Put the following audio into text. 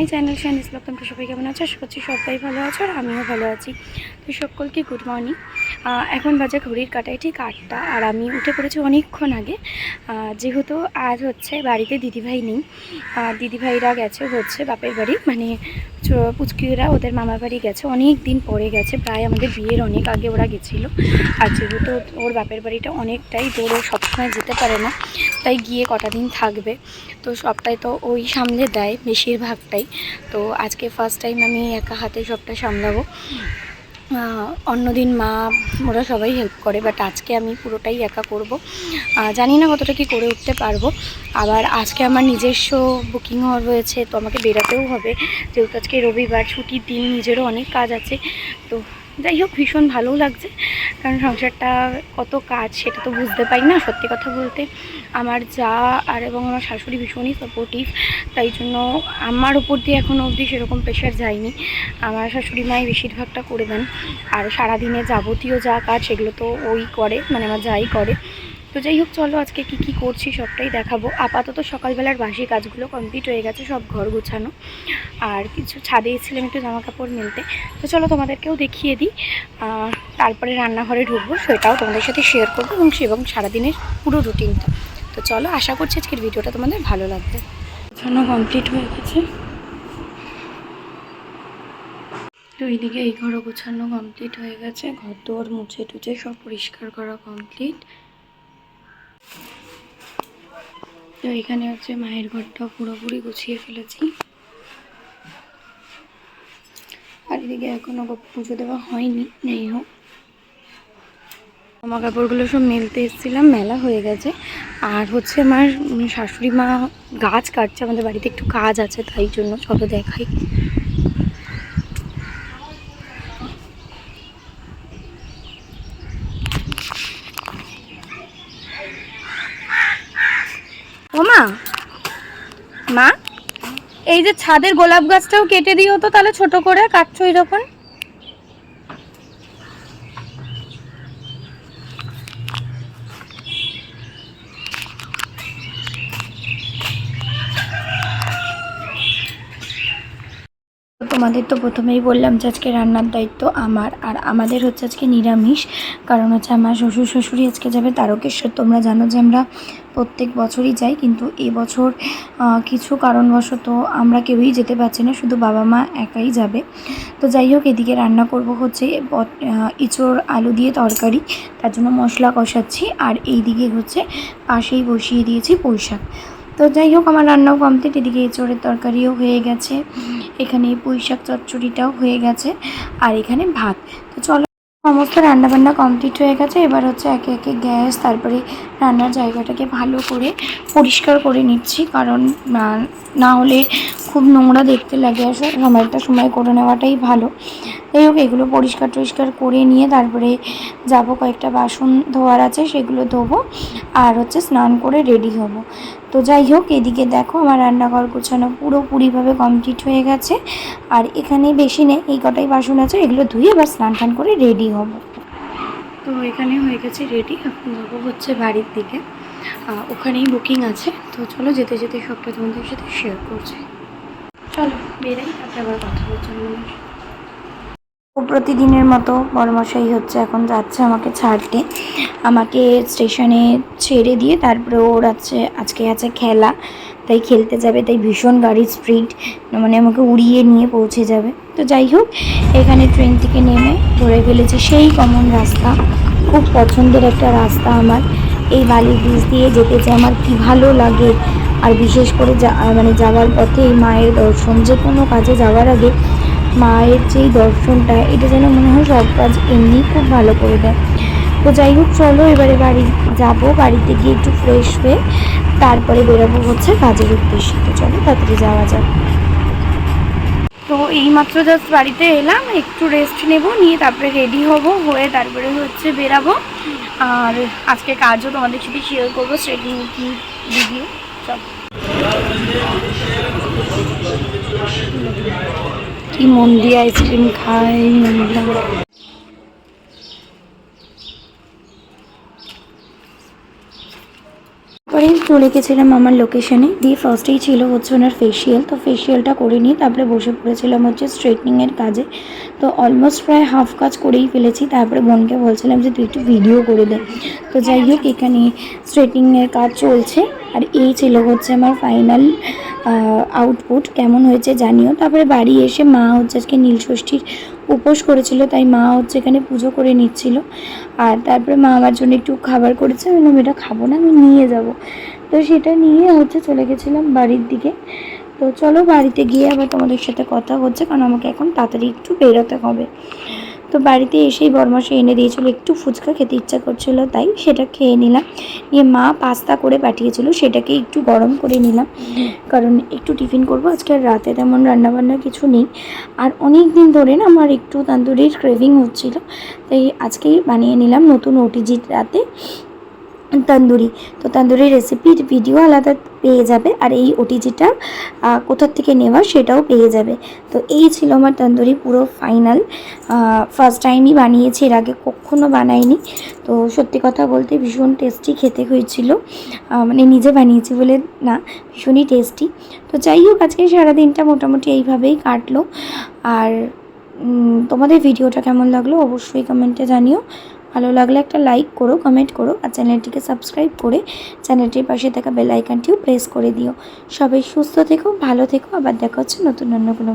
My channel শানিস blog, তোমরা সবাই কেমন আছো? আশা করছি সবাই ভালো আছো আর আমিও ভালো আছি। তো সকলকে গুড মর্নিং এখন বাজে ঘড়ির কাটায় ঠিক আটটা আর আমি উঠে পড়েছি অনেকক্ষণ আগে। যেহেতু আজ হচ্ছে বাড়িতে দিদিভাই নেই দিদিভাইরা গেছে হচ্ছে বাপের বাড়ি মানে পুচকিরা ওদের মামার বাড়ি গেছে, অনেক দিন পরে গেছে, প্রায় আমাদের বিয়ের অনেক আগে ওরা গেছিল। আর যেহেতু ওর বাপের বাড়িটা অনেকটাই দূর ও সবসময় যেতে পারে না, তাই গিয়ে কটা দিন থাকবে। তো সবটাই তো ওই সামলে দেয়, বেশিরভাগটাই। তো আজকে ফার্স্ট টাইম আমি একা হাতে সবটা সামলাবো। অন্যদিন মা, ওরা সবাই হেল্প করে বাট আজকে আমি পুরোটাই একা করব। জানি না কতটা কি করে উঠতে পারব। আবার আজকে আমার নিজস্ব বুকিংও রয়েছে, তো আমাকে বেরাতেও হবে। যেহেতু আজকে রবিবার, ছুটির দিন, নিজেরও অনেক কাজ আছে, তো যাই হোক, ভীষণ ভালোও লাগছে। কারণ সংসারটা কত কাজ, সেটা তো বুঝতে পারি না, সত্যি কথা বলতে। আমার যা আর এবং আমার শাশুড়ি ভীষণই সাপোর্টিভ তাই জন্য আমার উপর দিয়ে এখনও অবধি সেরকম প্রেশার যায়নি। আমার শাশুড়ি মাই বেশিরভাগটা করে দেন। আর সারাদিনে যাবতীয় যা কাজ, সেগুলো তো ওই করে মানে আমার যাই করে। তো যাই হোক, চলো আজকে কি কি করছি সবটাই দেখাবো। আপাতত সকালবেলার বাসি কাজগুলো কমপ্লিট হয়ে গেছে, সব ঘর গোছানো। আর কিছু ছাদে এসেছিলাম একটু জামা কাপড় মেলতে। তো চলো তোমাদেরকেও দেখিয়ে দিই। তারপরে রান্নাঘরে ঢুকবো, সেটাও তোমাদের সাথে শেয়ার করব এবং এবং সারাদিনের পুরো রুটিনটা তো চলো, আশা করছি আজকের ভিডিওটা তোমাদের ভালো লাগবে। গোছানো কমপ্লিট হয়ে গেছে। তো এইদিকে এই ঘরও গোছানো কমপ্লিট হয়ে গেছে। ঘর দোর মুছে টুছে সব পরিষ্কার করা কমপ্লিট তো এখানে হচ্ছে মায়ের ঘরটা পুরোপুরি গুছিয়ে ফেলেছি। আর এদিকে এখনও পুজো দেওয়া হয়নি নেই হোক। জামা কাপড়গুলো সব মেলতে এসেছিলাম, মেলা হয়ে গেছে। আর হচ্ছে আমার শাশুড়ি মা গাছ কাটছে, আমাদের বাড়িতে একটু কাজ আছে, তাই জন্য সব দেখাই ও মা এই যে ছাদের গোলাপ গাছটাও কেটে দিও তো তাহলে ছোট করে কাটছো এরকম? তোমাদের তো প্রথমেই বললাম যে আজকে রান্নার দায়িত্ব আমার, আর আমাদের হচ্ছে আজকে নিরামিষ। কারণ হচ্ছে আমার শ্বশুর শ্বশুরই আজকে যাবে তারকেশ্বর। তোমরা জানো যে আমরা প্রত্যেক বছরই যাই, কিন্তু এবছর কিছু কারণবশত আমরা কেউই যেতে পারছি না, শুধু বাবা মা একাই যাবে। তো যাই হোক, এদিকে রান্না করব হচ্ছে ইঁচড় আলু দিয়ে তরকারি, তার জন্য মশলা কষাচ্ছি, আর এই দিকে হচ্ছে পাশেই বসিয়ে দিয়েছি পুঁই তো যাই হোক, আমার রান্নাও কমপ্লিট এদিকে এঁচড়ের তরকারিও হয়ে গেছে। এখানে পুঁই শাক চচ্চড়িটাও হয়ে গেছে। আর এখানে ভাত। তো চলো, সমস্ত রান্নাবান্না কমপ্লিট হয়ে গেছে। এবার হচ্ছে একে একে গ্যাস, তারপরে রান্নার জায়গাটাকে ভালো করে পরিষ্কার করে নিচ্ছি। কারণ না- হলে খুব নোংরা দেখতে লাগে। আর সময়টা সময় করে নেওয়াটাই ভালো। যাই হোক, এগুলো পরিষ্কার টরিষ্কার করে নিয়ে তারপরে যাব, কয়েকটা বাসন ধোয়ার আছে, সেগুলো ধোবো আর হচ্ছে স্নান করে রেডি হব। তো যাই হোক, এদিকে দেখো আমার রান্নাঘর গোছানো পুরোপুরিভাবে কমপ্লিট হয়ে গেছে। আর এখানে বেশি নেই, এই কটাই বাসন আছে, এগুলো ধুয়ে এবার স্নান টান করে রেডি হব। তো এখানে হয়ে গেছে রেডি, এখন যাব হচ্ছে বাড়ির দিকে। ওখানেই বুকিং আছে, তো চলো যেতে যেতে সবটা তোমাদের সাথে শেয়ার করছি। চলো, বেরাই, তারপরে আবার কথা বলছি প্রতিদিনের মতো বড়মশাই হচ্ছে, এখন যাচ্ছে আমাকে ছাড়তে। আমাকে স্টেশনে ছেড়ে দিয়ে তারপরে ওর আছে আজকে আছে খেলা, তাই খেলতে যাবে, তাই ভীষণ গাড়ির স্পিড মানে আমাকে উড়িয়ে নিয়ে পৌঁছে যাবে। তো যাই হোক, এখানে ট্রেন থেকে নেমে ধরে ফেলেছি সেই কমন রাস্তা, খুব পছন্দের একটা রাস্তা আমার। এই বালি ব্রিজ দিয়ে যেতে যে আমার কি ভালো লাগে, আর বিশেষ করে যা মানে যাওয়ার পথে মায়ের দর্শন, যে কোনো কাজে যাওয়ার আগে মায়ের যেই দর্শনটা, এটা যেন মনে হয় সব কাজ এমনি খুব ভালো করে দেয়। তো যাই হোক, চলো এবারে বাড়ি যাব, বাড়িতে গিয়ে একটু ফ্রেশ হয়ে তারপরে বেরোবো হচ্ছে কাজের উদ্দেশ্যে। তো চলো তাড়াতাড়ি যাওয়া যাক। তো এইমাত্র জাস্ট বাড়িতে এলাম, একটু রেস্ট নেব, নিয়ে তারপরে রেডি হব, হয়ে তারপরে হচ্ছে বেরাবো। আর আজকে কাজও তোমাদের সাথে শেয়ার করব স্ট্রেটিং কি ভিডিও সব কি মন দিয়ে আইসক্রিম খাই চলে গেছিলাম আমার লোকেশনে দিয়ে ফার্স্টেই ছিল হচ্ছে ওনার ফেসিয়াল তো ফেসিয়ালটা করে নিয়ে তারপরে বসে পড়েছিলাম হচ্ছে স্ট্রেটনিংয়ের কাজে। তো অলমোস্ট প্রায় হাফ কাজ করেই ফেলেছি। তারপরে বোনকে বলছিলাম যে, তুই একটু ভিডিও করে দে। তো যাই হোক, এখানে স্ট্রেটিংয়ের কাজ চলছে। আর এই ছিল হচ্ছে আমার ফাইনাল আউটপুট কেমন হয়েছে জানিও। তারপরে বাড়ি এসে মা হচ্ছে আজকে নীলষষ্ঠীর উপোস করেছিল, তাই মা হচ্ছে এখানে পুজো করে নিচ্ছিল। আর তারপরে মা আমার জন্য একটু খাবার করেছে। আমি এটা খাব না, আমি নিয়ে যাব। তো সেটা নিয়ে হচ্ছে চলে গেছিলাম বাড়ির দিকে। তো চলো বাড়িতে গিয়ে আবার তোমাদের সাথে কথা হচ্ছে, কারণ আমাকে এখন তাড়াতাড়ি একটু বেরোতে হবে। তো বাড়িতে এসেই বরমাসে এনে দিয়েছিল, একটু ফুচকা খেতে ইচ্ছা করছিল, তাই সেটা খেয়ে নিলাম। নিয়ে মা পাস্তা করে পাঠিয়েছিল, সেটাকে একটু গরম করে নিলাম, কারণ একটু টিফিন করব। আজকে আর রাতে তেমন রান্নাবান্না কিছু নেই। আর অনেক দিন ধরে না আমার একটু তান্দুরির ক্রেভিং হচ্ছিল, তাই আজকেই বানিয়ে নিলাম নতুন ওটিজির রাতে। তন্দুরি। তো তন্দুরি রেসিপির ভিডিও আলাদা পেয়ে যাবে আর এই ওটিজিটা কোথার থেকে নেওয়া সেটাও পেয়ে যাবে। তো এই ছিল আমার তন্দুরি পুরো ফাইনাল ফার্স্ট টাইমই বানিয়েছি, এর আগে কখনো বানাইনি। তো সত্যি কথা বলতে ভীষণ টেস্টি খেতে হয়েছিল। মানে নিজে বানিয়েছি বলে না, ভীষণই টেস্টি তো যাই হোক, আজকে সারাদিনটা মোটামুটি এইভাবেই কাটলো। আর তোমাদের ভিডিওটা কেমন লাগল অবশ্যই কমেন্টে জানিও। ভালো লাগলে একটা লাইক করো কমেন্ট করো আর চ্যানেলটিকে সাবস্ক্রাইব করে চ্যানেলটির পাশে থাকা বেল আইকনটিও প্রেস করে দিও। সবাই সুস্থ থেকো, ভালো থেকো, আবার দেখা হচ্ছে নতুন অন্য কোনো